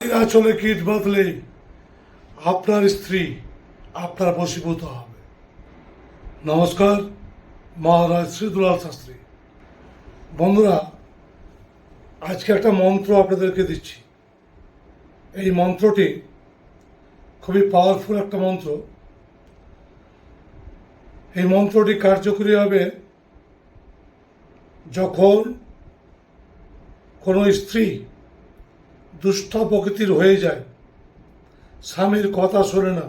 আঁচলে কীট বাঁধলেই আপনার স্ত্রী আপনার বশীভূত হবে। নমস্কার, মহারাজ শ্রীদুলাল শাস্ত্রী। বন্ধুরা, আজকে একটা মন্ত্র আপনাদেরকে দিচ্ছি। এই মন্ত্রটি খুবই পাওয়ারফুল একটা মন্ত্র। এই মন্ত্রটি কার্যকরী হবে যখন কোনো স্ত্রী দুষ্টা প্রকৃতির হয়ে যায়। স্বামীর কথা শোনে না।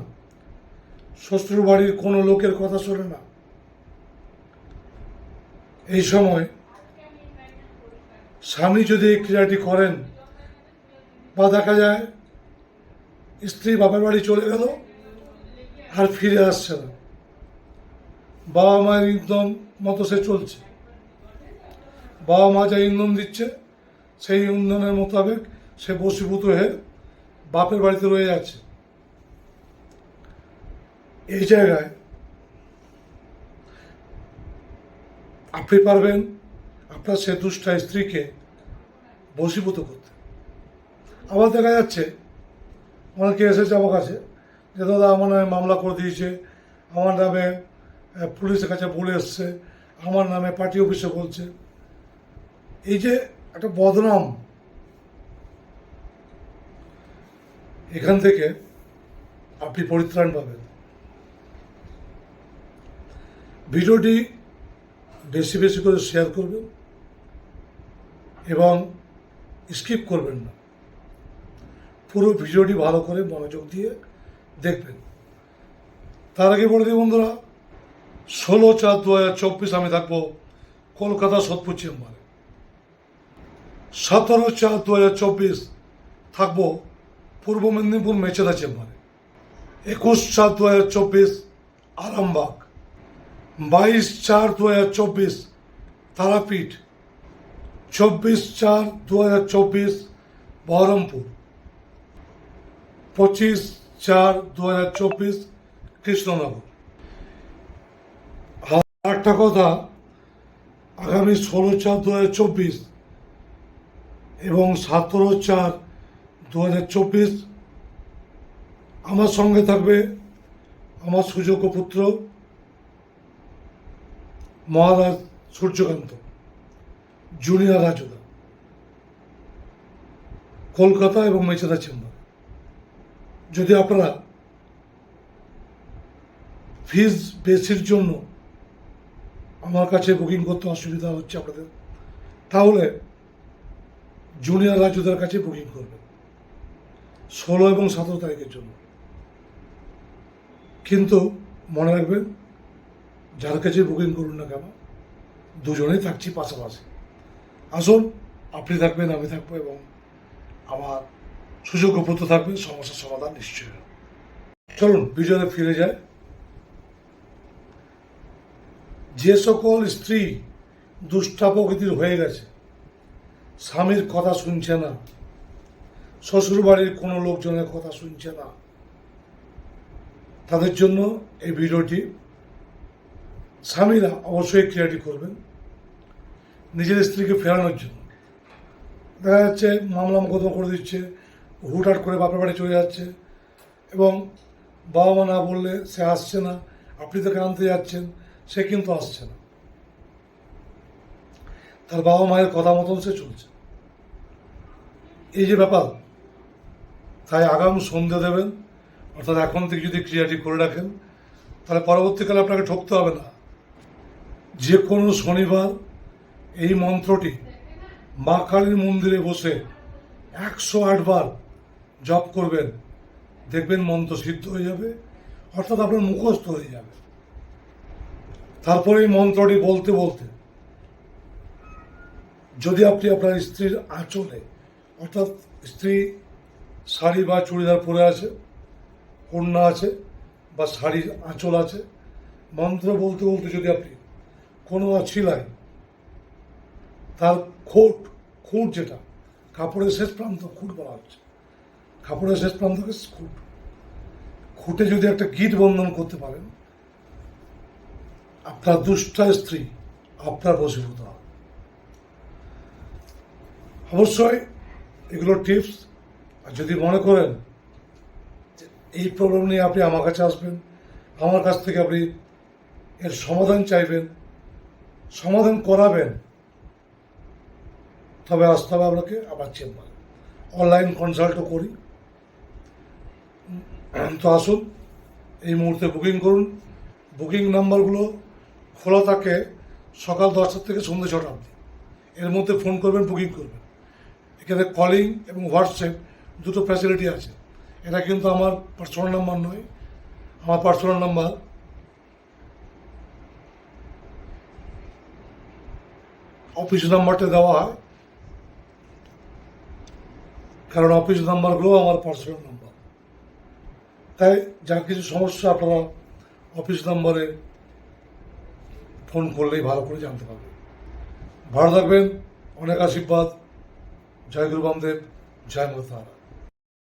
শ্বশুর বাড়ির কোনো লোকের কথা শোনে না। এই সময় স্বামী যদি এই ক্রিয়াটি করেন, বা দেখা যায় স্ত্রী বাপের বাড়ি চলে গেল আর ফিরে আসছে না। বাবা মায়ের ইন্ধন মতো সে চলছে। বাবা মা যা ইন্ধন দিচ্ছে, সেই ইন্ধনের মোতাবেক সে বশীভূত হয়ে বাপের বাড়িতে রয়ে যাচ্ছে। এই জায়গায় আপনি পারবেন আপনার সে দুষ্টা স্ত্রীকে বশীভূত করতে। আবার দেখা যাচ্ছে, অনেকে এসেছে আমার কাছে, যে দাদা আমার নামে মামলা করে দিয়েছে, আমার নামে পুলিশের কাছে বলে এসছে, আমার নামে পার্টি অফিসে বলছে। এই যে একটা বদনাম এখান থেকে আপনি পরিত্রাণ পাবেন। ভিডিওটি বেশি বেশি করে শেয়ার করবেন এবং স্কিপ করবেন না। পুরো ভিডিওটি ভালো করে মনোযোগ দিয়ে দেখবেন। তার আগে বলে দিই বন্ধুরা, ষোলো চার দু হাজার চব্বিশ আমি থাকব কলকাতা সোদপুর চেম্বারে। সতেরো চার দু হাজার চব্বিশ থাকব পূর্ব মেদিনীপুর মেচেদা চেম্বারে একুশ চার দু হাজার চব্বিশ আরামবাগ। বাইশ চার দু হাজার চব্বিশ তারাপীঠ। চব্বিশ চার দু হাজার চব্বিশ বহরমপুর। পঁচিশ চার দু হাজার চব্বিশ কৃষ্ণনগর। একটা কথা, আগামী ষোলো চার দু হাজার চব্বিশ এবং সতেরো চার দু হাজার চব্বিশ আমার সঙ্গে থাকবে আমার সুযোগ্য পুত্র মহারাজ সূর্যকান্ত জুনিয়র রাজুদা কলকাতা এবং মেচেদা চেম্বার। যদি আপনারা ফিজ বেশির জন্য আমার কাছে বুকিং করতে অসুবিধা হচ্ছে আপনাদের, তাহলে জুনিয়র রাজুদার কাছে বুকিং করবেন। ষোলো এবং সতেরো তারিখের জন্য। কিন্তু মনে রাখবেন, যার কাছে বুকিং করুন না কেন, দুজনেই থাকছি পাশাপাশি। আসুন, আপনি থাকবেন, আমি থাকব এবং আমার সুযোগ্য পুত্র থাকবে, সমস্যার সমাধান নিশ্চয় হবে। চলুন ভিডিওতে ফিরে যায়। যে সকল স্ত্রী দুষ্টা প্রকৃতির হয়ে গেছে, স্বামীর কথা শুনছে না শ্বশুর বাড়ির কোনো লোকজনের কথা শুনছে না। তাদের জন্য এই ভিডিওটি স্বামীরা অবশ্যই ক্রিয়াটি করবেন, নিজের স্ত্রীকে ফেরানোর জন্য। দেখা যাচ্ছে মামলা মোকদ্দমা করে দিচ্ছে, হুটহাট করে বাপের বাড়ি চলে যাচ্ছে এবং বাবা মা না বললে সে আসছে না, আপনি তাকে আনতে যাচ্ছেন, সে কিন্তু আসছে না। তার বাবা মায়ের কথা মতন সে চলছে। এই যে ব্যাপার তাই আগাম সন্ধে দেবেন, অর্থাৎ এখন থেকে যদি ক্রিয়াটি করে রাখেন, তাহলে পরবর্তীকালে আপনাকে ঠকতে হবে না। যে কোনো শনিবার এই মন্ত্রটি মা কালীর মন্দিরে বসে একশো আটবার জপ করবেন, দেখবেন মন্ত্র সিদ্ধ হয়ে যাবে, অর্থাৎ আপনার মুখস্থ হয়ে যাবে। তারপরে এই মন্ত্রটি বলতে বলতে যদি আপনি আপনার স্ত্রীর আঁচলে, অর্থাৎ স্ত্রী শাড়ি বা চুড়িদার পরে আছে কন্যা আছে বা শাড়ির আঁচল আছে। মন্ত্র বলতে বলতে যদি আপনি কোনো ছিলায়, তার খোট, খুঁট যেটা, কাপড়ের শেষ প্রান্ত খুঁট বলা হচ্ছে। কাপড়ের শেষ প্রান্তকে খুঁট। খুঁটে যদি একটা গিট বন্ধন করতে পারেন, আপনার দুষ্টা স্ত্রী আপনার বশীভূত হবে। অবশ্যই এগুলো টিপস আর যদি মনে করেন এই প্রবলেম নিয়ে আপনি আমার কাছে আসবেন, আমার কাছ থেকে আপনি এর সমাধান চাইবেন, সমাধান করাবেন, তবে আসতে হবে আপনাকে আমার চেম্বার। অনলাইন কনসাল্টও করি। তো আসুন, এই মুহূর্তে বুকিং করুন। বুকিং নাম্বারগুলো খোলা থাকে সকাল দশটা থেকে সন্ধ্যে ছটা অবধি। এর মধ্যে ফোন করবেন বুকিং করবেন। এখানে কলিং এবং হোয়াটসঅ্যাপ দুটো ফ্যাসিলিটি আছে। এটা কিন্তু আমার পার্সোনাল নাম্বার নয়, আমার পার্সোনাল নাম্বার অফিস নাম্বারটা দেওয়া হয়। কারণ অফিস নাম্বারগুলো আমার পার্সোনাল নাম্বার তাই যার কিছু সমস্যা আপনারা অফিস নাম্বারে ফোন করলেই ভালো করে জানতে পারবেন। ভালো থাকবেন, অনেক আশীর্বাদ। জয় গুরু বামদেব, জয় মা তারা